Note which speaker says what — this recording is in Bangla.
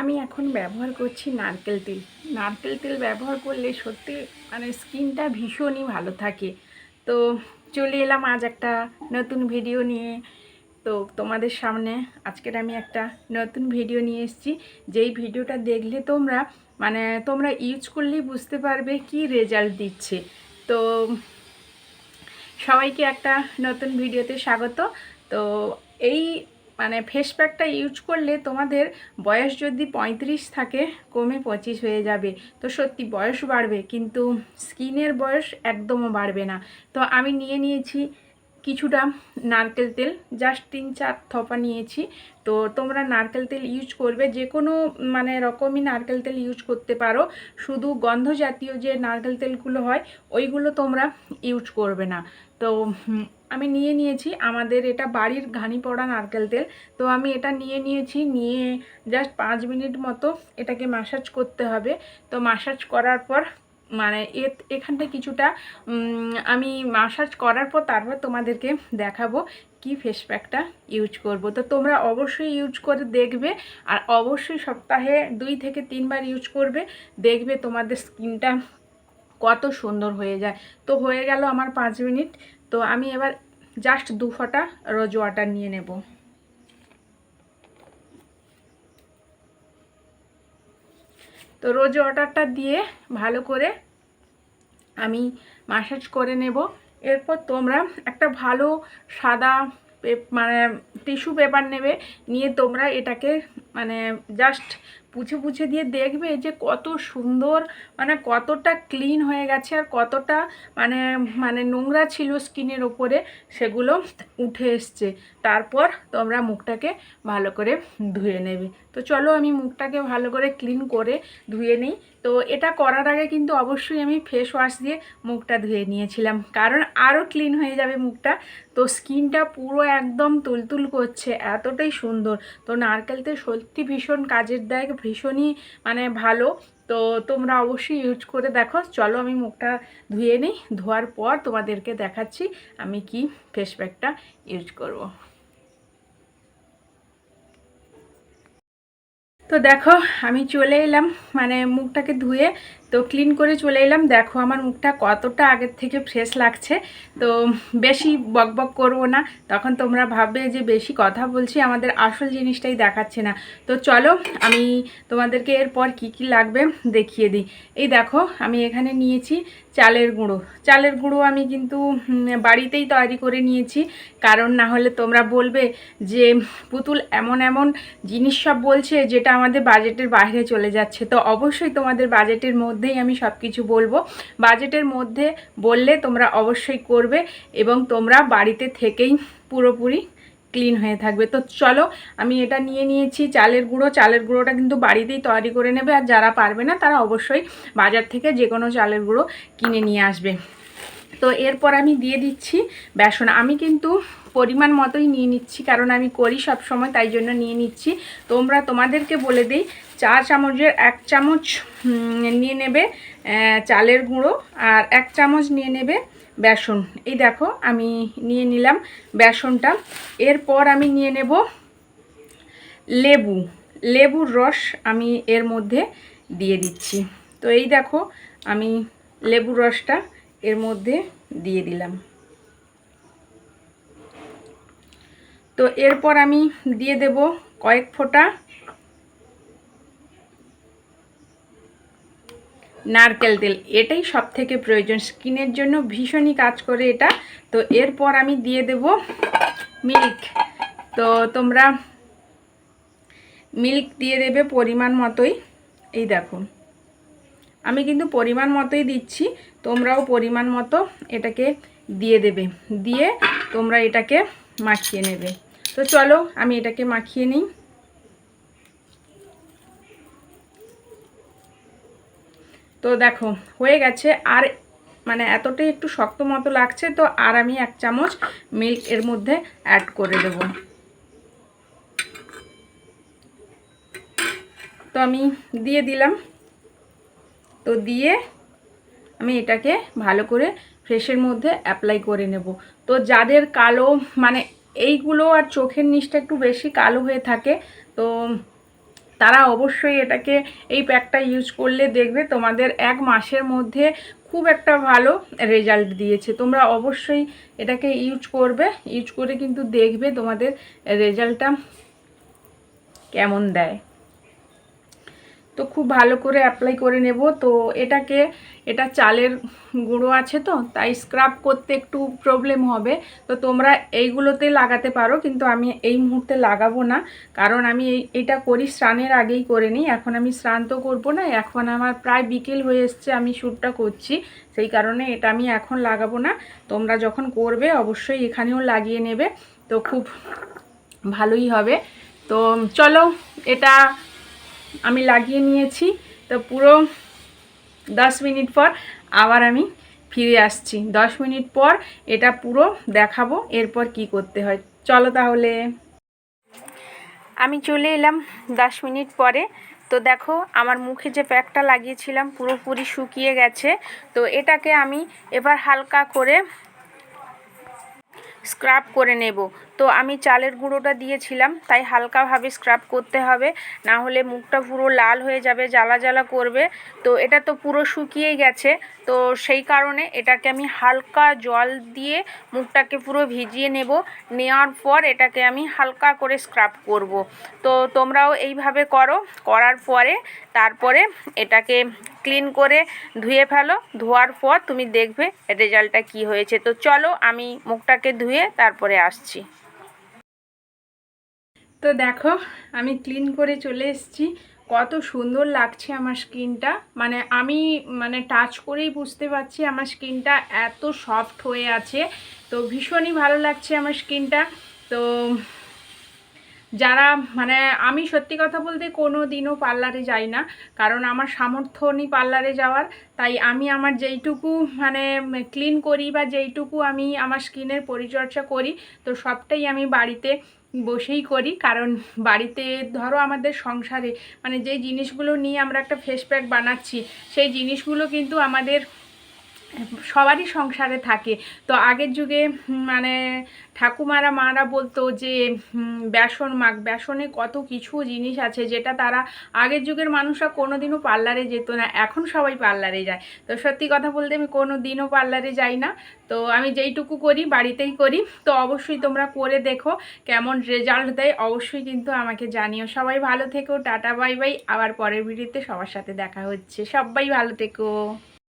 Speaker 1: আমি এখন ব্যবহার করছি নারকেল তেল। নারকেল তেল ব্যবহার করলে সত্যি মানে স্কিনটা ভীষণই ভালো থাকে। তো চলে এলাম আজ একটা নতুন ভিডিও নিয়ে। তো তোমাদের সামনে আজকের আমি একটা নতুন ভিডিও নিয়ে এসেছি। যেই ভিডিওটা দেখলে তোমরা মানে তোমরা ইউজ করলেই বুঝতে পারবে কি রেজাল্ট দিচ্ছে। তো সবাইকে একটা নতুন ভিডিওতে স্বাগত। তো এই মানে ফেস প্যাকটা ইউজ করলে তোমাদের বয়স যদি পঁয়ত্রিশ থাকে, কমে পঁচিশ হয়ে যাবে। তো সত্যি বয়স বাড়বে, কিন্তু স্কিনের বয়স একদমও বাড়বে না। তো আমি নিয়ে নিয়েছি কিছুটা নারকেল তেল জাস্ট তিন চার থপা নিয়েছি। তো তোমরা নারকেল তেল ইউজ করবে যে কোনো মানে রকমই নারকেল তেল ইউজ করতে পারো। শুধু গন্ধ জাতীয় যে নারকেল তেলগুলো হয়, ওইগুলো তোমরা ইউজ করবে না। তো আমি নিয়ে নিয়েছি। আমাদের এটা বাড়ির ঘানি পড়া নারকেল তেল। তো আমি এটা নিয়ে নিয়েছি। নিয়ে জাস্ট পাঁচ মিনিট মতো এটাকে ম্যাসাজ করতে হবে। তো ম্যাসাজ করার পর মানে এখানটা কিছুটা আমি মাসাজ করার পর তারপর তোমাদেরকে দেখাবো কি ফেস প্যাকটা ইউজ করব। তো তোমরা অবশ্যই ইউজ করে দেখবে আর অবশ্যই সপ্তাহে দুই থেকে তিনবার ইউজ করবে। দেখবে তোমাদের স্কিনটা কত সুন্দর হয়ে যায়। তো হয়ে গেল আমার পাঁচ মিনিট। তো আমি এবার জাস্ট দু ফোঁটা রোজ ওয়াটার নিয়ে নেব। তো রোজ ওয়াটারটা দিয়ে ভালো করে আমি মাসাজ করে নেব। এরপর তোমরা একটা ভালো সাদা মানে টিস্যু পেপার নেবে, নিয়ে তোমরা এটাকে মানে জাস্ট পুছে পুছে দিয়ে দেখবে যে কত সুন্দর মানে কতটা ক্লিন হয়ে গেছে আর কতটা মানে মানে নোংরা ছিল স্কিনের ওপরে, সেগুলো উঠে এসছে। তারপর তোমরা মুখটাকে ভালো করে ধুয়ে নেবে। তো চলো আমি মুখটাকে ভালো করে ক্লিন করে ধুয়ে নিই। তো এটা করার আগে কিন্তু অবশ্যই আমি ফেস ওয়াশ দিয়ে মুখটা ধুয়ে নিয়েছিলাম। কারণ আরও ক্লিন হয়ে যাবে মুখটা। তো স্কিনটা পুরো একদম তুলতুল করছে, এতটাই সুন্দর। তো নারকেল তেল সত্যি ভীষণ কাজের দেয় ভীষণই মানে ভালো। তো তোমরা অবশ্যই ইউজ করে দেখো। চলো আমি মুখটা ধুয়ে নিই। ধোয়ার পর তোমাদেরকে দেখাচ্ছি আমি কি ফেস প্যাকটা ইউজ করব। তো দেখো, আমি চলে এলাম। মানে মুখটাকে ধুয়ে তো ক্লিন করে চলে এলাম। দেখো আমার মুখটা কতটা আগের থেকে ফ্রেশ লাগছে। তো বেশি বকবক করব না। তখন তোমরা ভাববে যে বেশি কথা বলছি, আমাদের আসল জিনিসটাই দেখাচ্ছে না। তো চলো আমি তোমাদেরকে এরপর কি কি লাগবে দেখিয়ে দিই। এই দেখো, আমি এখানে নিয়েছি চালের গুঁড়ো। চালের গুঁড়ো আমি কিন্তু বাড়িতেই তৈরি করে নিয়েছি। কারণ না হলে তোমরা বলবে যে পুতুল এমন এমন জিনিস সব বলছে যেটা আমাদের বাজেটের বাইরে চলে যাচ্ছে। তো অবশ্যই তোমাদের বাজেটের মধ্যেই আমি সব কিছু বলব। বাজেটের মধ্যে বললে তোমরা অবশ্যই করবে এবং তোমরা বাড়িতে থেকেই পুরোপুরি ক্লিন হয়ে থাকবে। তো চলো, আমি এটা নিয়ে নিয়েছি চালের গুঁড়ো। চালের গুঁড়োটা কিন্তু বাড়িতেই তৈরি করে নেবে আর যারা পারবে না, তারা অবশ্যই বাজার থেকে যে কোনো চালের গুঁড়ো কিনে নিয়ে আসবে। তো এরপর আমি দিয়ে দিচ্ছি বেসন। আমি কিন্তু পরিমাণ মতোই নিয়ে নিচ্ছি, কারণ আমি করি সব সময়, তাই জন্য নিয়ে নিচ্ছি। তোমরা তোমাদেরকে বলে দিই, চা চামচের এক চামচ নিয়ে নেবে চালের গুঁড়ো, আর এক চামচ নিয়ে নেবে বেসন। এই দেখো, আমি নিয়ে নিলাম বেসনটা। এরপর আমি নিয়ে নেব লেবু। লেবুর রস আমি এর মধ্যে দিয়ে দিচ্ছি। তো এই দেখো, আমি লেবুর রসটা এর মধ্যে দিয়ে দিলাম। তো এরপর আমি দিয়ে দেব কয়েক ফোঁটা নারকেল তেল। এটাই সব থেকে প্রয়োজন। স্কিনের জন্য ভীষণই কাজ করে এটা। তো এরপর আমি দিয়ে দেব মিল্ক। তো তোমরা মিল্ক দিয়ে দেবে পরিমাণ মতোই। এই দেখো, আমি কিন্তু পরিমাণ মতোই দিচ্ছি। তোমরাও পরিমাণ মতো এটাকে দিয়ে দেবে। দিয়ে তোমরা এটাকে মাখিয়ে নেবে। তো চলো, আমি এটাকে মাখিয়ে নিই। তো দেখো, হয়ে গেছে। আর মানে এতটাই একটু শক্ত মতো লাগছে তো, আর আমি এক চামচ মিল্ক এর মধ্যে অ্যাড করে দেব। তো আমি দিয়ে দিলাম। তো দিয়ে আমি এটাকে ভালো করে ফ্রেশের মধ্যে অ্যাপ্লাই করে নেব। তো যাদের কালো মানে এইগুলো আর চোখের নিচটা একটু বেশি কালো হয়ে থাকে, তো তারা অবশ্যই এটাকে এই প্যাকটা ইউজ করলে দেখবে তোমাদের এক মাসের মধ্যে খুব একটা ভালো রেজাল্ট দিয়েছে। তোমরা অবশ্যই এটাকে ইউজ করবে ইউজ করে কিন্তু দেখবে তোমাদের রেজাল্টটা কেমন দেয়। তো খুব ভালো করে অ্যাপ্লাই করে নেব। তো এটাকে, এটা চালের গুঁড়ো আছে তো, তাই স্ক্রাব করতে একটু প্রবলেম হবে। তো তোমরা এইগুলোতে লাগাতে পারো, কিন্তু আমি এই মুহূর্তে লাগাবো না। কারণ আমি এটা করি স্নানের আগেই করে নিই। এখন আমি স্নান তো করব না, এখন আমার প্রায় বিকেল হয়ে এসছে, আমি শ্যুটটা করছি। সেই কারণে এটা আমি এখন লাগাবো না। তোমরা যখন করবে, অবশ্যই এখানেও লাগিয়ে নেবে। তো খুব ভালোই হবে। তো চলো, এটা আমি লাগিয়ে নিয়েছি। তো পুরো দশ মিনিট পর আবার আমি ফিরে আসছি। দশ মিনিট পর এটা পুরো দেখাবো, এরপর কি করতে হয়। চলো তাহলে। আমি চলে এলাম দশ মিনিট পরে। তো দেখো, আমার মুখে যে প্যাকটা লাগিয়েছিলাম পুরোপুরি শুকিয়ে গেছে। তো এটাকে আমি এবার হালকা করে স্ক্রাব করে নেব। তো আমি চালের গুঁড়োটা দিয়েছিলাম, তাই হালকাভাবে স্ক্রাব করতে হবে, না হলে মুখটা পুরো লাল হয়ে যাবে, জ্বালা জ্বালা করবে। তো এটা তো পুরো শুকিয়েই গেছে, তো সেই কারণে এটাকে আমি হালকা জল দিয়ে মুখটাকে পুরো ভিজিয়ে নেব। নেওয়ার পর এটাকে আমি হালকা করে স্ক্রাব করব। তো তোমরাও এইভাবে করো, করার পরে তারপরে এটাকে ক্লিন করে ধুয়ে ফেলো। ধোয়ার পর তুমি দেখবে রেজাল্টটা কি হয়েছে। তো চলো আমি মুখটাকে ধুয়ে তারপরে আসছি। তো দেখো, আমি ক্লিন করে চলে এসেছি। কত সুন্দর লাগছে আমার স্কিনটা। মানে আমি মানে টাচ করেই বুঝতে পারছি আমার স্কিনটা এত সফট হয়ে আছে। তো ভীষণই ভালো লাগছে আমার স্কিনটা। তো যারা মানে আমি সত্যি কথা বলতে কোনো দিনও পার্লারে যাই না, কারণ আমার সামর্থ্য নেই পার্লারে যাওয়ার, তাই আমি আমার যেইটুকু মানে ক্লিন করি বা যেইটুকু আমি আমার স্কিনের পরিচর্যা করি, তো সবটাই আমি বাড়িতে বসেই করি, কারণ বাড়িতে ধরো আমাদের সংসারে মানে যেই জিনিসগুলো নিয়ে আমরা একটা ফেস প্যাক বানাচ্ছি, সেই জিনিসগুলো কিন্তু আমাদের সবারই সংসারে থাকে। তো আগের যুগে মানে ঠাকুমারা, মারা বলতো যে বেসন মাখ, বেসনে কত কিছু জিনিস আছে যেটা তারা আগের যুগের মানুষরা কোনো দিনও পার্লারে যেত না, এখন সবাই পার্লারে যায়। তো সত্যি কথা বলতে আমি কোনো দিনও পার্লারে যাই না। তো আমি যেইটুকু করি, বাড়িতেই করি। তো অবশ্যই তোমরা করে দেখো কেমন রেজাল্ট দেয়, অবশ্যই কিন্তু আমাকে জানিও। সবাই ভালো থেকো, টাটা, বাই বাই। আবার পরের ভিডিওতে সবার সাথে দেখা হচ্ছে। সবাই ভালো থেকো।